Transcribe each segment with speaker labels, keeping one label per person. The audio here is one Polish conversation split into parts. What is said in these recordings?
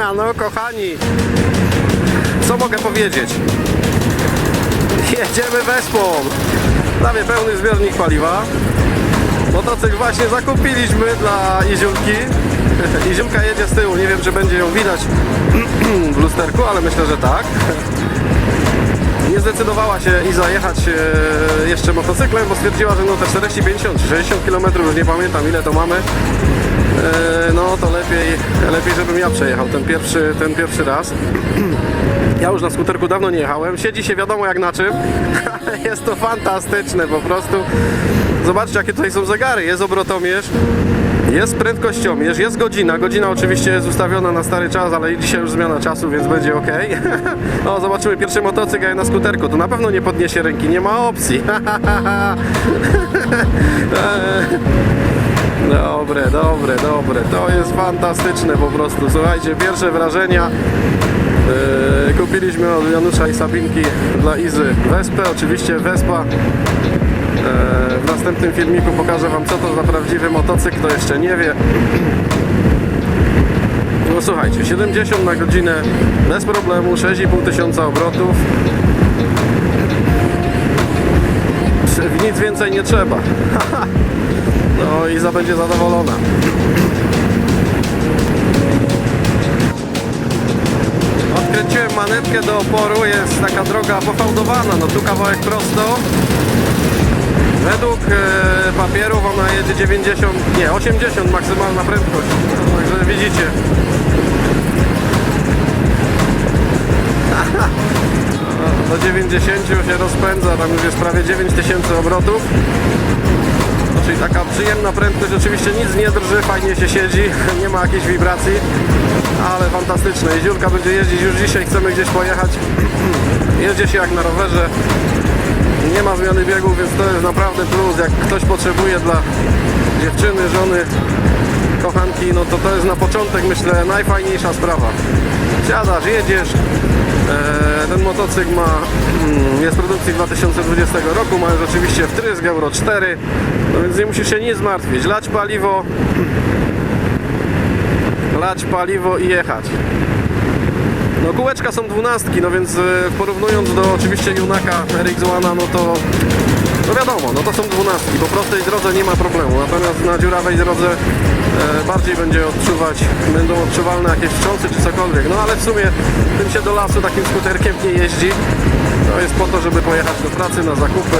Speaker 1: no kochani, co mogę powiedzieć? Jedziemy Wespą. Prawie pełny zbiornik paliwa. Motocykl właśnie zakupiliśmy dla Iziulki. Iziulka jedzie z tyłu, nie wiem czy będzie ją widać w lusterku, ale myślę, że tak. Nie zdecydowała się Iza jechać e, jeszcze motocyklem, bo stwierdziła, że no te 40, 50 czy 60 km, już nie pamiętam ile to mamy, e, no to lepiej, lepiej żebym ja przejechał ten pierwszy, ten pierwszy raz. Ja już na skuterku dawno nie jechałem. Siedzi się wiadomo jak na czym, ale jest to fantastyczne po prostu. Zobaczcie jakie tutaj są zegary. Jest obrotomierz, jest prędkościomierz, jest godzina. Godzina oczywiście jest ustawiona na stary czas, ale dzisiaj już zmiana czasu, więc będzie ok. No zobaczymy pierwszy motocykl na skuterku. To na pewno nie podniesie ręki, nie ma opcji. Dobre, dobre, dobre. To jest fantastyczne po prostu. Słuchajcie, pierwsze wrażenia. Yy, kupiliśmy od Janusza i Sabinki dla Izy Wespę, oczywiście Wespa. Yy, w następnym filmiku pokażę Wam co to za prawdziwy motocykl, kto jeszcze nie wie. No słuchajcie, 70 na godzinę bez problemu, 6,5 tysiąca obrotów. Nic więcej nie trzeba. No Iza będzie zadowolona. Odkręciłem manetkę do oporu, jest taka droga pofałdowana, no tu kawałek prosto. Według e, papierów ona jedzie 90, nie 80 maksymalna prędkość. Także widzicie. Do 90 się rozpędza, tam już jest prawie 9000 obrotów. Czyli taka przyjemna prędkość, oczywiście nic nie drży, fajnie się siedzi, nie ma jakiejś wibracji, ale fantastyczne. Jeziórka będzie jeździć już dzisiaj, chcemy gdzieś pojechać. Jedzie się jak na rowerze, nie ma zmiany biegów, więc to jest naprawdę plus. Jak ktoś potrzebuje dla dziewczyny, żony, kochanki, no to to jest na początek myślę najfajniejsza sprawa. Siadasz, jedziesz, ten motocykl ma, jest produkcji 2020 roku, ma już oczywiście wtrysk Euro 4, no więc nie musisz się nic zmartwić. Lać paliwo, lać paliwo i jechać. No kółeczka są dwunastki, no więc e, porównując do oczywiście Junaka RX-1, no to no wiadomo, no to są dwunastki, po prostej drodze nie ma problemu, natomiast na dziurawej drodze e, bardziej będzie odczuwać, będą odczuwalne jakieś wstrząsy czy cokolwiek, no ale w sumie tym się do lasu takim skuterkiem nie jeździ, to jest po to, żeby pojechać do pracy, na zakupy,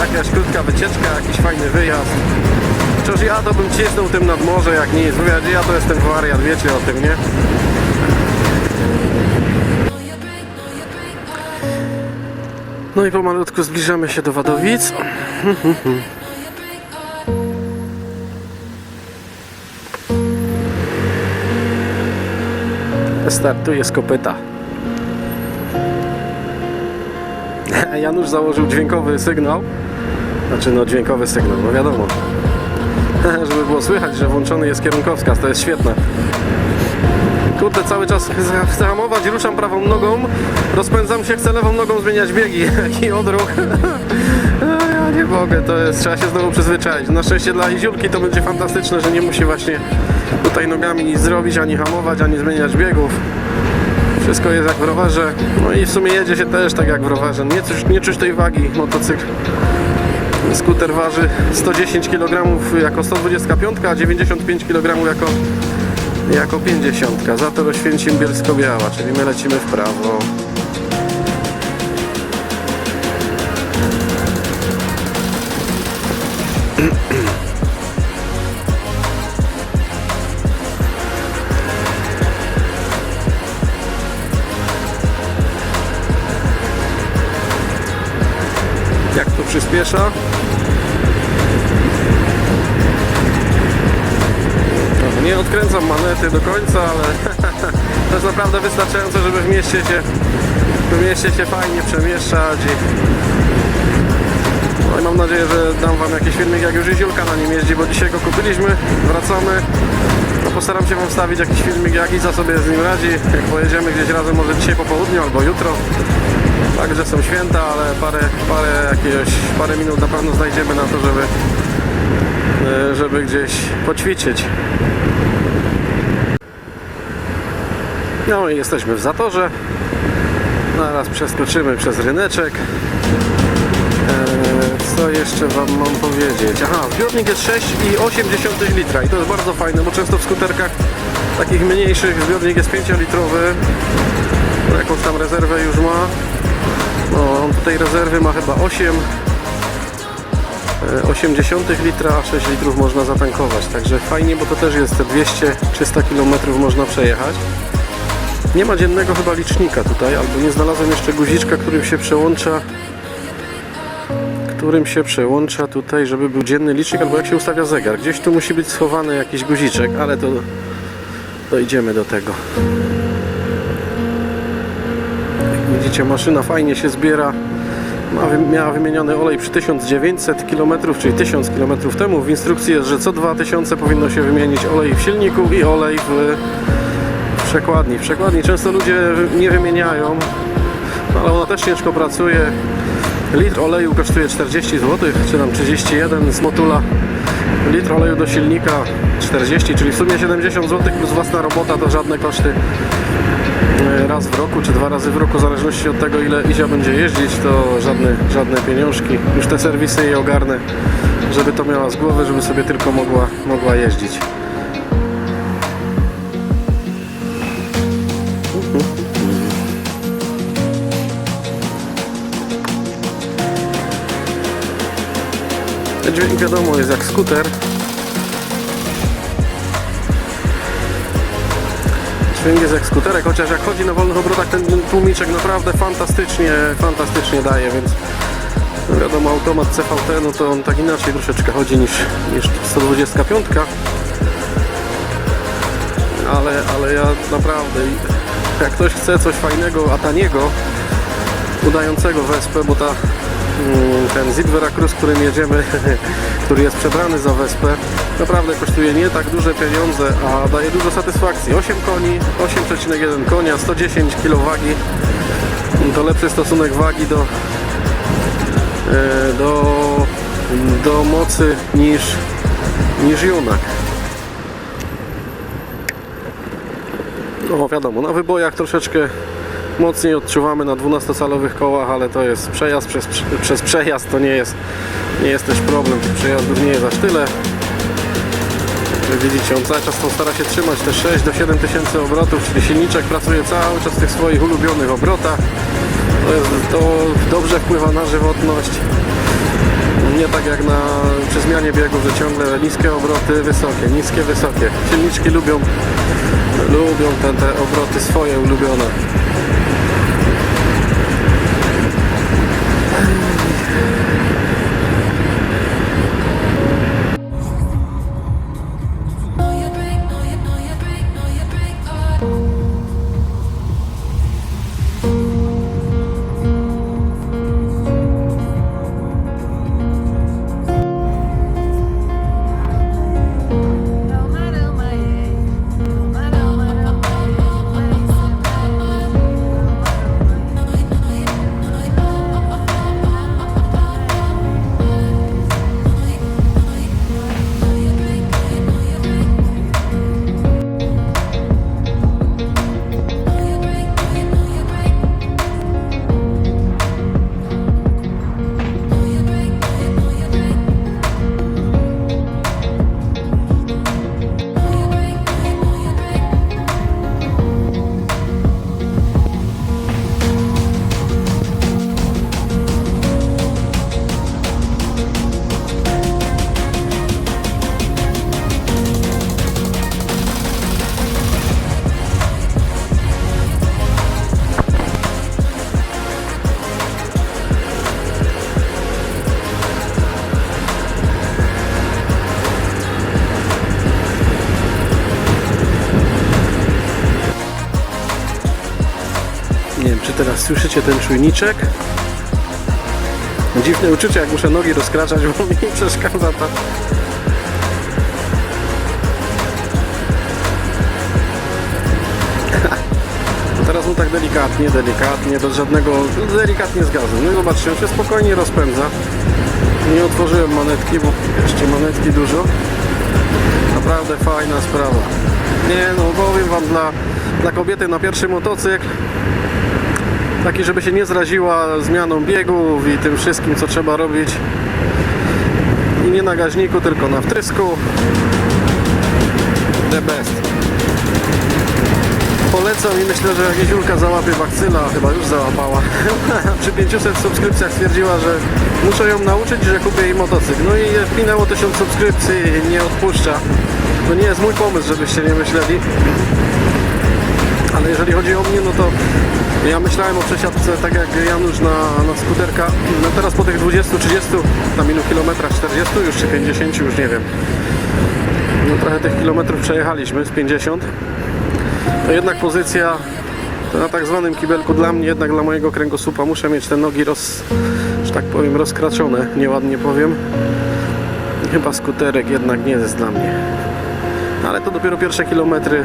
Speaker 1: jakaś krótka wycieczka, jakiś fajny wyjazd. Chociaż ja to bym cisnął tym nad morze jak nic, mówię, ja to jestem wariat, wiecie o tym, nie? No i pomalutku zbliżamy się do Wadowic. Startuje z kopyta. Janusz założył dźwiękowy sygnał. Znaczy no dźwiękowy sygnał, no wiadomo. Żeby było słychać, że włączony jest kierunkowskaz, to jest świetne. Kurde, cały czas chcę- hamować, ruszam prawą nogą, rozpędzam się, chcę lewą nogą zmieniać biegi i odruch. Ja nie mogę, to jest, trzeba się znowu przyzwyczaić. Na szczęście dla Iziulki to będzie fantastyczne, że nie musi właśnie tutaj nogami nic zrobić, ani hamować, ani zmieniać biegów. Wszystko jest jak w rowerze, no i w sumie jedzie się też tak jak w rowerze. Nie, czuć- nie czuć tej wagi, motocykl. Skuter waży 110 kg jako 125, a 95 kg jako jako 50. Za to Oświęcim Bielsko-Biała, czyli my lecimy w prawo. Jak to przyspiesza? Odkręcam manety do końca, ale to jest naprawdę wystarczające, żeby w mieście się, w mieście się fajnie przemieszczać no i mam nadzieję, że dam Wam jakiś filmik, jak już Iziulka na nim jeździ, bo dzisiaj go kupiliśmy, wracamy. No postaram się Wam wstawić jakiś filmik, jak Iza sobie z nim radzi, jak pojedziemy gdzieś razem, może dzisiaj po południu albo jutro. Także są święta, ale parę, parę, jakiegoś, parę minut na pewno znajdziemy na to, żeby, e, żeby gdzieś poćwiczyć. No i jesteśmy w zatorze. Zaraz przeskoczymy przez ryneczek. Eee, Co jeszcze Wam mam powiedzieć? Aha, zbiornik jest 6,8 litra i to jest bardzo fajne, bo często w skuterkach takich mniejszych zbiornik jest 5-litrowy. No, jakąś tam rezerwę już ma. No, on tutaj rezerwy ma chyba 8 e, 80 litra, a 6 litrów można zatankować. Także fajnie, bo to też jest te 200-300 km można przejechać. Nie ma dziennego chyba licznika tutaj, albo nie znalazłem jeszcze guziczka, którym się przełącza którym się przełącza tutaj, żeby był dzienny licznik, albo jak się ustawia zegar. Gdzieś tu musi być schowany jakiś guziczek, ale to dojdziemy do tego. Jak widzicie, maszyna fajnie się zbiera. Ma, miała wymieniony olej przy 1900 km, czyli 1000 km temu. W instrukcji jest, że co 2000 powinno się wymienić olej w silniku i olej w przekładni. Przekładni często ludzie nie wymieniają, ale ona też ciężko pracuje. Litr oleju kosztuje 40 zł, czy tam 31 z motula. Litr oleju do silnika 40, czyli w sumie 70 zł plus własna robota to żadne koszty e, raz w roku, czy dwa razy w roku, w zależności od tego ile Izia będzie jeździć, to żadne, żadne pieniążki. Już te serwisy jej ogarnę, żeby to miała z głowy, żeby sobie tylko mogła, mogła jeździć. Dźwięk wiadomo jest jak skuter. Dźwięk jest jak skuterek, chociaż jak chodzi na wolnych obrotach ten tłumiczek naprawdę fantastycznie, fantastycznie daje, więc no wiadomo automat CVT no to on tak inaczej troszeczkę chodzi niż, niż 125 ale, ale ja naprawdę jak ktoś chce coś fajnego, a taniego udającego wespę, bo ta ten Zid Veracruz, którym jedziemy, który jest przebrany za wespę, naprawdę kosztuje nie tak duże pieniądze, a daje dużo satysfakcji. 8 koni, 8,1 konia, 110 kg wagi. To lepszy stosunek wagi do, e, do, do mocy niż, niż Junak. No wiadomo, na wybojach troszeczkę mocniej odczuwamy na 12-calowych kołach, ale to jest przejazd przez, przez przejazd, to nie jest, nie jest też problem, tych przejazdów nie jest aż tyle. Widzicie, on cały czas stara się trzymać te 6 do 7 tysięcy obrotów, czyli silniczek pracuje cały czas w tych swoich ulubionych obrotach. To, jest, to dobrze wpływa na żywotność. Nie tak jak na, przy zmianie biegów, że ciągle niskie obroty, wysokie, niskie, wysokie. Silniczki lubią, lubią te, te obroty swoje ulubione. Ten czujniczek? Dziwne uczucie, jak muszę nogi rozkraczać, bo mi przeszkadza ta... Teraz mu tak delikatnie, delikatnie, bez żadnego, delikatnie z. No i zobaczcie, on się spokojnie rozpędza. Nie otworzyłem manetki, bo jeszcze manetki dużo. Naprawdę fajna sprawa. Nie no, powiem Wam dla dla kobiety na pierwszy motocykl. Taki, żeby się nie zraziła zmianą biegów i tym wszystkim, co trzeba robić. I nie na gaźniku, tylko na wtrysku. The best. Polecam i myślę, że jak Jeziulka załapie bakcyla, chyba już załapała. Przy 500 subskrypcjach stwierdziła, że muszę ją nauczyć, że kupię jej motocykl. No i minęło 1000 subskrypcji i nie odpuszcza. To nie jest mój pomysł, żebyście nie myśleli. Ale jeżeli chodzi o mnie, no to ja myślałem o przesiadce tak jak Janusz na, na skuterka. No teraz po tych 20, 30, tam ilu kilometrach, 40 już czy 50, już nie wiem. No trochę tych kilometrów przejechaliśmy z 50 to jednak pozycja to na tak zwanym kibelku dla mnie, jednak dla mojego kręgosłupa muszę mieć te nogi roz, że tak powiem, rozkraczone, nieładnie powiem. Chyba skuterek jednak nie jest dla mnie. Ale to dopiero pierwsze kilometry.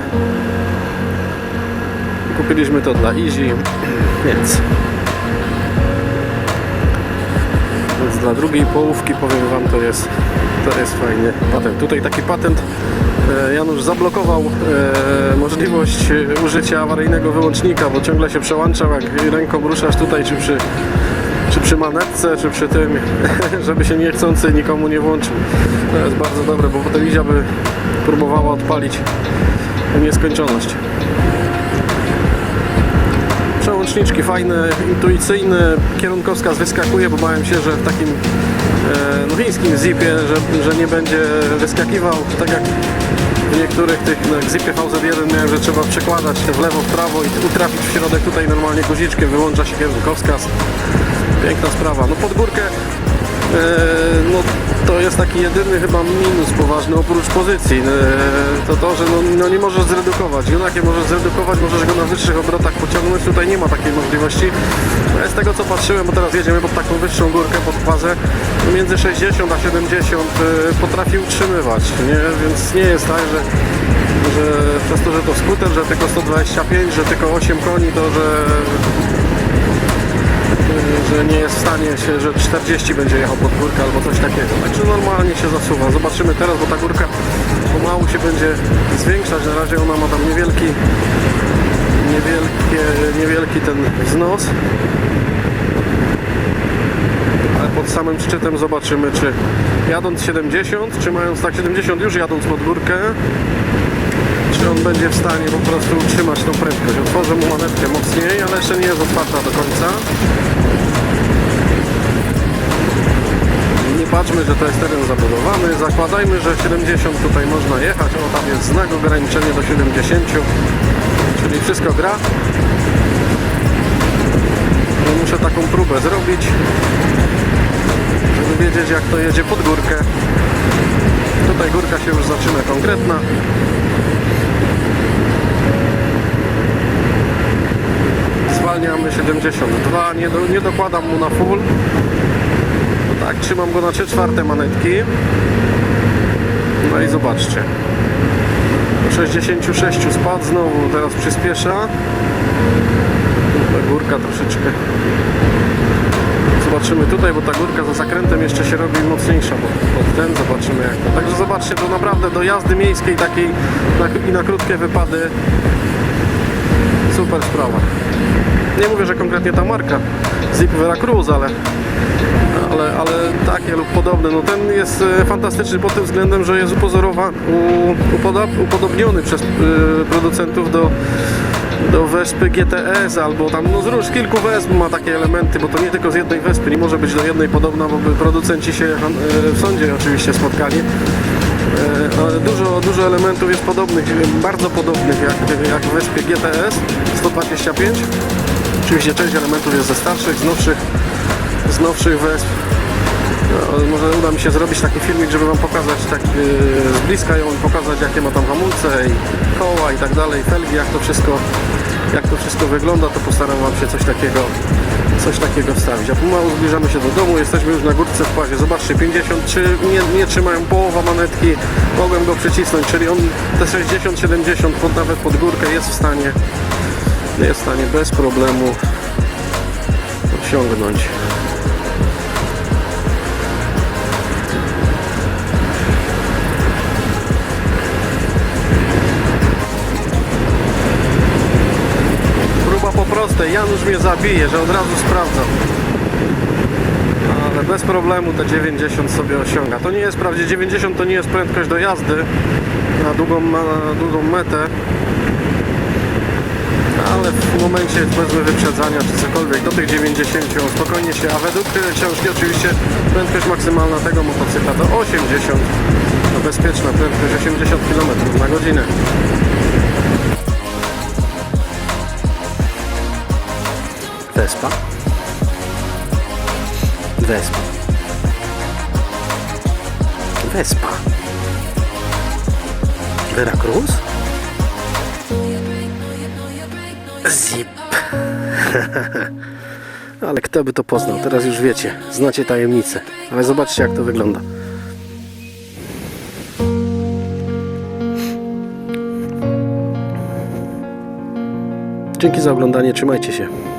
Speaker 1: Kupiliśmy to dla Easy, więc więc dla drugiej połówki powiem Wam to jest to jest fajny patent. Tutaj taki patent e, Janusz zablokował e, możliwość e, użycia awaryjnego wyłącznika, bo ciągle się przełączał jak ręką ruszasz tutaj czy przy czy przy manetce, czy przy tym, żeby się niechcący nikomu nie włączył. To jest bardzo dobre, bo potem Izia by próbowała odpalić nieskończoność. Przełączniczki fajne, intuicyjne, kierunkowskaz wyskakuje, bo bałem się, że w takim e, no, chińskim zipie, że, że nie będzie wyskakiwał, tak jak w niektórych tych no, zipie VZ1 miałem, że trzeba przekładać w lewo, w prawo i utrafić w środek tutaj normalnie guziczkiem, wyłącza się kierunkowskaz. Piękna sprawa. No pod górkę no, to jest taki jedyny chyba minus poważny oprócz pozycji. E, to to, że no, no nie możesz zredukować. Junakie możesz zredukować, możesz go na wyższych obrotach pociągnąć. Tutaj nie ma takiej możliwości. No, z tego co patrzyłem, bo teraz jedziemy pod taką wyższą górkę, pod fazę, między 60 a 70 e, potrafi utrzymywać. Nie? Więc nie jest tak, że że przez to, że to skuter, że tylko 125, że tylko 8 koni, to że że nie jest w stanie się, że 40 będzie jechał pod górkę albo coś takiego. Także normalnie się zasuwa. Zobaczymy teraz, bo ta górka pomału się będzie zwiększać. Na razie ona ma tam niewielki niewielkie, niewielki ten wznos. Ale pod samym szczytem zobaczymy, czy jadąc 70, czy mając tak 70 już jadąc pod górkę, czy on będzie w stanie po prostu utrzymać tą prędkość. Otworzę mu manetkę mocniej, ale jeszcze nie jest otwarta do końca. Nie patrzmy, że to jest teren zabudowany. Zakładajmy, że 70 tutaj można jechać. O, tam jest znak ograniczenie do 70. Czyli wszystko gra. No, muszę taką próbę zrobić, żeby wiedzieć jak to jedzie pod górkę. Tutaj górka się już zaczyna konkretna. Zwalniamy 72, nie, do, nie dokładam mu na full. No tak, trzymam go na 3 czwarte manetki. No i zobaczcie. Do 66 spadł znowu, teraz przyspiesza. Ta górka troszeczkę. Zobaczymy tutaj, bo ta górka za zakrętem jeszcze się robi mocniejsza pod, ten, zobaczymy jak to. Także zobaczcie, to naprawdę do jazdy miejskiej takiej na, i na krótkie wypady super sprawa. Nie mówię, że konkretnie ta marka Zip Veracruz, ale, ale, ale takie lub podobne. No ten jest e, fantastyczny pod tym względem, że jest upozorowany, upodob, upodobniony przez y, producentów do, do Wespy GTS albo tam no z róż kilku wesp ma takie elementy, bo to nie tylko z jednej Wespy, nie może być do jednej podobna, bo by producenci się e, w sądzie oczywiście spotkali. E, dużo, dużo elementów jest podobnych, e, bardzo podobnych jak, jak w Wespie GTS 125. Oczywiście część elementów jest ze starszych, z nowszych, z nowszych wesp. Może uda mi się zrobić taki filmik, żeby Wam pokazać tak yy, z bliska ją pokazać jakie ma tam hamulce i koła i tak dalej, felgi, jak to wszystko jak to wszystko wygląda, to postaram Wam się coś takiego coś takiego wstawić. A pomału zbliżamy się do domu, jesteśmy już na górce w pazie. Zobaczcie, 53 nie, nie trzymają połowa manetki, mogłem go przycisnąć, czyli on te 60-70 pod, nawet pod górkę jest w stanie jest w stanie bez problemu osiągnąć. Tutaj Janusz mnie zabije, że od razu sprawdzam. Ale bez problemu te 90 sobie osiąga. To nie jest, wprawdzie 90 to nie jest prędkość do jazdy na długą, na długą metę. Ale w momencie powiedzmy wyprzedzania czy cokolwiek do tych 90 on spokojnie się, a według książki oczywiście prędkość maksymalna tego motocykla to 80 to bezpieczna prędkość 80 km na godzinę. Wespa. Wespa. Wespa. Veracruz? Zip. Ale kto by to poznał? Teraz już wiecie. Znacie tajemnicę. Ale zobaczcie jak to wygląda. Dzięki za oglądanie. Trzymajcie się.